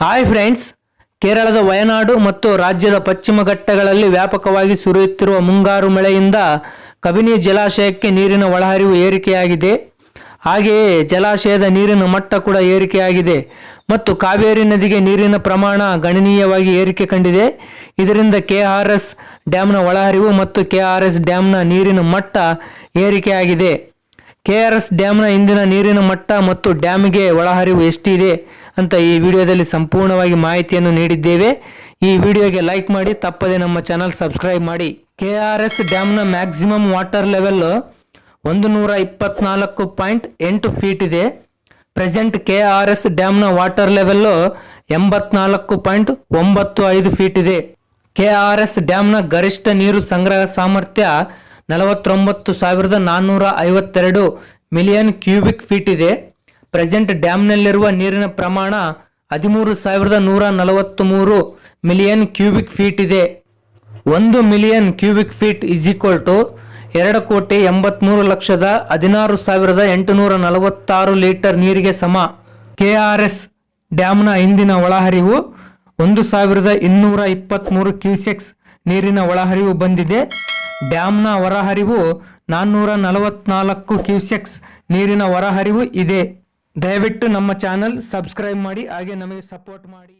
Hi friends ಕೇರಳದ ವಯನಾಡು ಮತ್ತು ರಾಜ್ಯದ ಪಶ್ಚಿಮ ಘಟ್ಟಗಳಲ್ಲಿ ವ್ಯಾಪಕವಾಗಿ ಸುರಿಯುತ್ತಿರುವ ಮುಂಗಾರು ಮಳೆಯಿಂದ ಕಬಿನಿ ಜಲಾಶಯಕ್ಕೆ ನೀರಿನ ಒಳಹರಿವು ಏರಿಕೆಯಾಗಿದೆ. ಹಾಗೆಯೇ ಜಲಾಶಯದ ನೀರಿನ ಮಟ್ಟ ಕೂಡ ಏರಿಕೆಯಾಗಿದೆ ಮತ್ತು ಕಾವೇರಿ ನದಿಗೆ ನೀರಿನ ಪ್ರಮಾಣ ಗಣನೀಯವಾಗಿ ಏರಿಕೆ ಕಂಡಿದೆ. ಇದರಿಂದ ಕೆ ಆರ್ ಎಸ್ ಡ್ಯಾಮ್ನ ಒಳಹರಿವು ಮತ್ತು ಕೆ ಆರ್ ಎಸ್ ಡ್ಯಾಮ್ನ ನೀರಿನ ಮಟ್ಟ ಏರಿಕೆಯಾಗಿದೆ. ಕೆಆರ್ಎಸ್ ಡ್ಯಾಮ್ನ ಇಂದಿನ ನೀರಿನ ಮಟ್ಟ ಮತ್ತು ಡ್ಯಾಮ್ಗೆ ಒಳಹರಿವು ಎಷ್ಟಿದೆ ಅಂತ ಈ ವಿಡಿಯೋದಲ್ಲಿ ಸಂಪೂರ್ಣವಾಗಿ ಮಾಹಿತಿಯನ್ನು ನೀಡಿದ್ದೇವೆ. ಈ ವಿಡಿಯೋಗೆ ಲೈಕ್ ಮಾಡಿ, ತಪ್ಪದೆ ನಮ್ಮ ಚಾನಲ್ ಸಬ್ಸ್ಕ್ರೈಬ್ ಮಾಡಿ. ಕೆ ಆರ್ ಎಸ್ ಡ್ಯಾಮ್ನ ಮ್ಯಾಕ್ಸಿಮಮ್ ವಾಟರ್ ಲೆವೆಲ್ ಒಂದು ನೂರ ಇಪ್ಪತ್ನಾಲ್ಕು ಪಾಯಿಂಟ್ ಎಂಟು ಫೀಟ್ ಇದೆ. ಪ್ರೆಸೆಂಟ್ ಕೆ ಆರ್ ಎಸ್ ಡ್ಯಾಮ್ನ ವಾಟರ್ ಲೆವೆಲ್ಲು ಎಂಬತ್ನಾಲ್ಕು ಪಾಯಿಂಟ್ ಒಂಬತ್ತು ಐದು ಫೀಟ್ ಇದೆ. ಕೆ ಆರ್ ಎಸ್ ಡ್ಯಾಮ್ನ ಗರಿಷ್ಠ ನೀರು ಸಂಗ್ರಹ ಸಾಮರ್ಥ್ಯ ನಲವತ್ತೊಂಬತ್ತು ಸಾವಿರದ ನಾನ್ನೂರ ಐವತ್ತೆರಡು ಮಿಲಿಯನ್ ಕ್ಯೂಬಿಕ್ ಫೀಟ್ ಇದೆ. ಪ್ರೆಸೆಂಟ್ ಡ್ಯಾಮ್ನಲ್ಲಿರುವ ನೀರಿನ ಪ್ರಮಾಣ ಹದಿಮೂರು ಸಾವಿರದ ನೂರ ನಲವತ್ತ್ಮೂರು ಮಿಲಿಯನ್ ಕ್ಯೂಬಿಕ್ ಫೀಟ್ ಇದೆ. ಒಂದು million cubic feet is equal to ಎರಡು ಕೋಟಿ ಎಂಬತ್ಮೂರು ಲಕ್ಷದ ಹದಿನಾರು ಸಾವಿರದ ಎಂಟುನೂರ ನಲವತ್ತಾರು ಲೀಟರ್ ನೀರಿಗೆ ಸಮ. ಕೆ ಆರ್ ಎಸ್ ಡ್ಯಾಮ್ನ ಇಂದಿನ ಒಳಹರಿವು ಒಂದು ಸಾವಿರದ ಇನ್ನೂರ ಇಪ್ಪತ್ತ್ಮೂರು ಕ್ಯೂಸೆಕ್ಸ್ ನೀರಿನ ಒಳಹರಿವು ಬಂದಿದೆ. ಡ್ಯಾಮ್ನ ಹೊರಹರಿವು ನಾನ್ನೂರ ನಲವತ್ನಾಲ್ಕು ಕ್ಯೂಸೆಕ್ಸ್ ನೀರಿನ ಹೊರಹರಿವು ಇದೆ. ದಯವಿಟ್ಟು ನಮ್ಮ ಚಾನಲ್ ಸಬ್ಸ್ಕ್ರೈಬ್ ಮಾಡಿ, ಹಾಗೆ ನಮಗೆ ಸಪೋರ್ಟ್ ಮಾಡಿ.